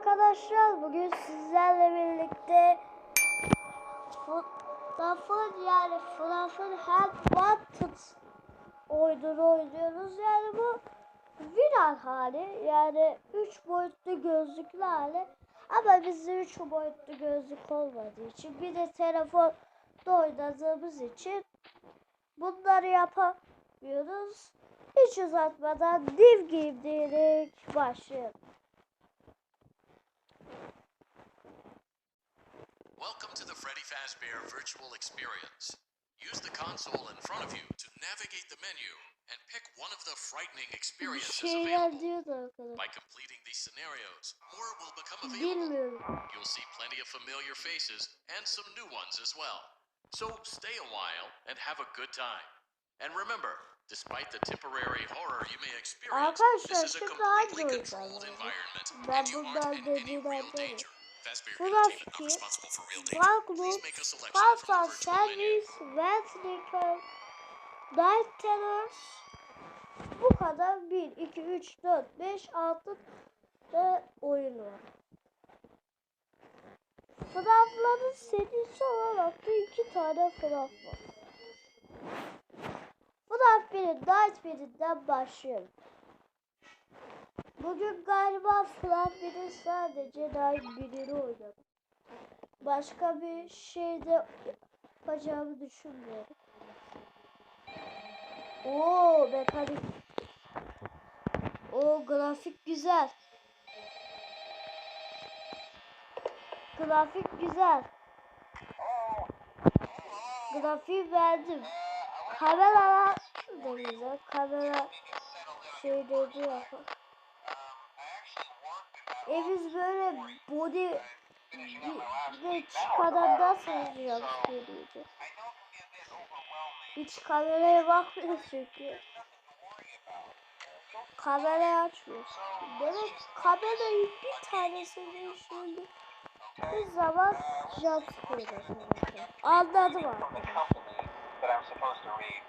arkadaşlar. Bugün sizlerle birlikte FNAF'ın yani FNAF'ın Help Wanted oyununu oynuyoruz. Yani bu viral hali yani 3 boyutlu gözlüklü hali. Ama bizde 3 boyutlu gözlük olmadığı için bir de telefonda oynadığımız için bunları yapamıyoruz. Hiç uzatmadan Div Game diyerek başlayalım. Welcome to the Freddy Fazbear Virtual Experience. Use the console in front of you to navigate the menu and pick one of the frightening experiences available. By completing these scenarios, more will become available. You'll see plenty of familiar faces and some new ones as well. So stay a while and have a good time. And remember, despite the temporary horror you may experience, this is a completely controlled environment and you aren't in any real danger. Kid, responsible for real danger. Dark. Bu kadar 1, 2, 3, 4, 5, 6 ve oyun var. FNAF'ların serisi olarak da iki tane FNAF var. FNAF 1'in Night 1'inden başlayalım. Bugün galiba FNAF 1'in sadece Night 1'ini oynadım. Başka bir şey de yapacağımı düşünmüyorum. Oo mekanik. O grafik güzel. Grafik güzel. Grafiği beğendim. Kamera da güzel. Kamera şeyleri yapar. E biz böyle body ve çıkadan nasıl yapacağız göreceğiz. Hiç kameraya bakmıyoruz çünkü. Kamerayı açmıyoruz. Demek kamerayı bir tanesini şöyle bir zaman jumpscare Anladım artık. that I'm supposed to read.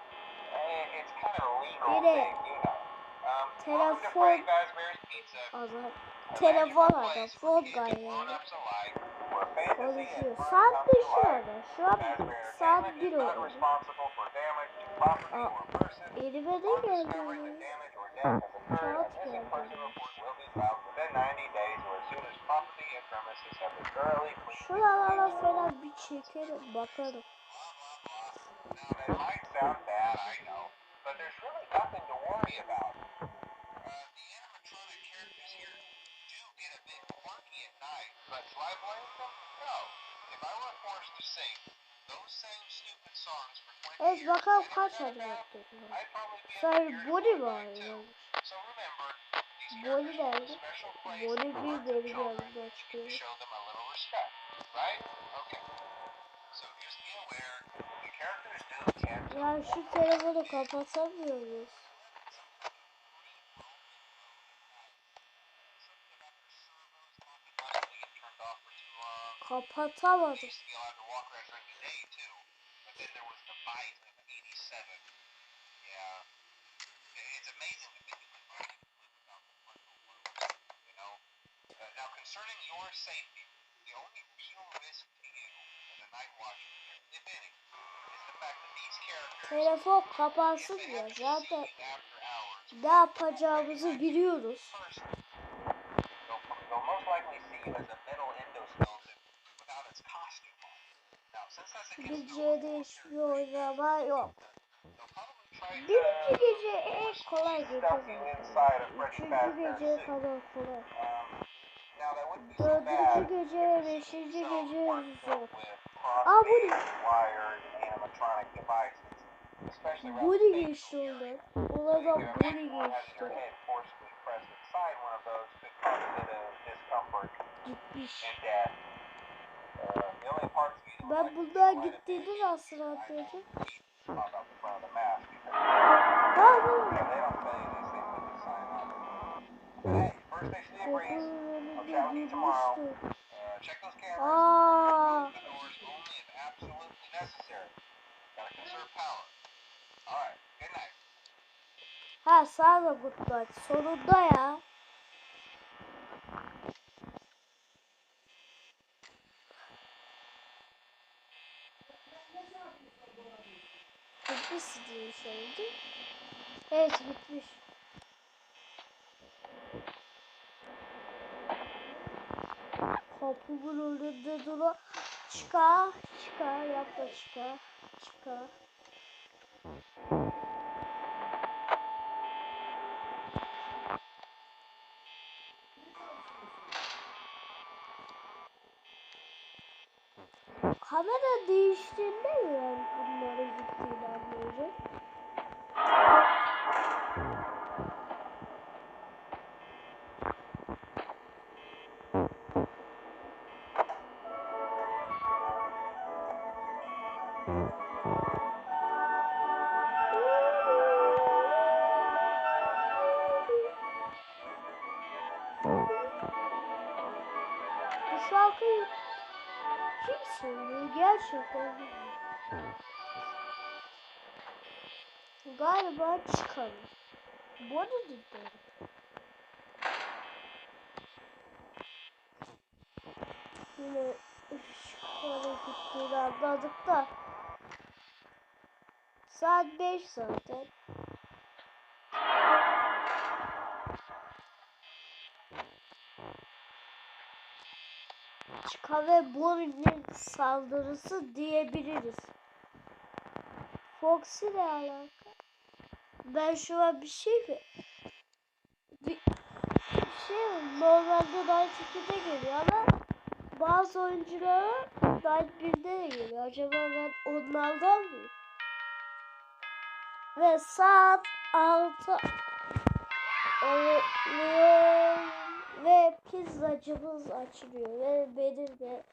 Eh, It's kind of a legal Bir de thing, you know. Um, telefon- welcome Telefon adam. get yani. Konuşuyor. Saat life. orada. Şu an saat bir oldu. Elime Upon geldi? Saat missing geldi. person report will be filed within 90 days or as soon as property and premises have been thoroughly cleaned. Şuralara falan bir çekerim bakarım. But there's really nothing to worry about. Uh, the but do I blame them? No. If I were forced to sing those same stupid songs for 20 Evet years, bakalım kaç happened, yaptık. Sen body var ya. So remember, Body nerede? Body bir children. yanımda çıkıyor. Show them a little respect, right? Okay. So just be aware, the characters do tend to Ya şu telefonu kapatamıyoruz. Kapatamadım. used to be allowed to walk around during the day too, but then there was the bite of '87. Yeah, I- it's amazing to think that the body could live without the frontal lobe. You know. Uh, characters, Telefon kapansın ya zaten ne yapacağımızı biliyoruz. Gecede hiçbir oynama yok. Birinci gece en kolay gece zaten. Üçüncü gece kadar kolay. Dördüncü gece, beşinci gece zor. Aa, bu ne? the facial geçti. So Ona da what having geçti. Gitmiş. Ben gittiğini day nasıl I know anlayacağım? pop out the front of the mask istediğini söyledi. Evet bitmiş. Kapımın önünde duru. Çıkar, çıkar, yapma çıkar, çıkar. Kamera değiştiğinde mi yani bunlara gittiğini anlayacak? Söylüyor gerçekten? Galiba çıkan. Bu arada. Yine ışıklara gittiğini anladık da. Saat 5 zaten. Chica ve Bonnie'nin saldırısı diyebiliriz. Foxy ile alaka. Ben şu an bir şey mi? Bir, bir şey mi? Normalde Night 2'de geliyor ama bazı oyunculara Night 1'de de geliyor. Acaba ben onlardan mıyım? Ve saat 6 oluyor ve pizzacımız açılıyor ve benim de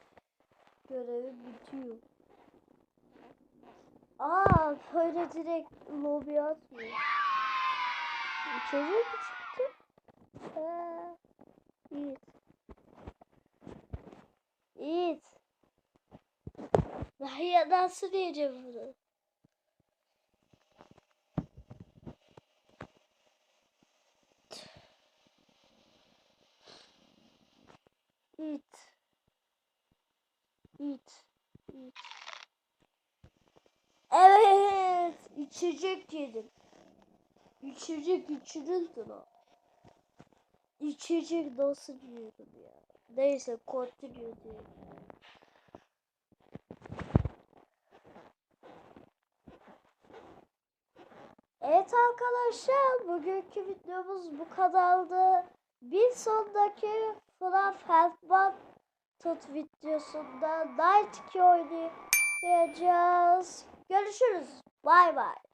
görevim bitiyor. Aa böyle direkt lobi atmıyor. İçeri çıktı? Ha, Yiğit. Yiğit. Ya nasıl diyeceğim bunu? İt. İt. İt. Evet. İçecek yedim. İçecek içirildi lan. İçecek nasıl yiyorum ya. Neyse continue diyelim. Evet arkadaşlar bugünkü videomuz bu kadardı. Bir sonraki FNAF Helpman Tut videosunda Night 2 oynayacağız. Görüşürüz. Bay bay.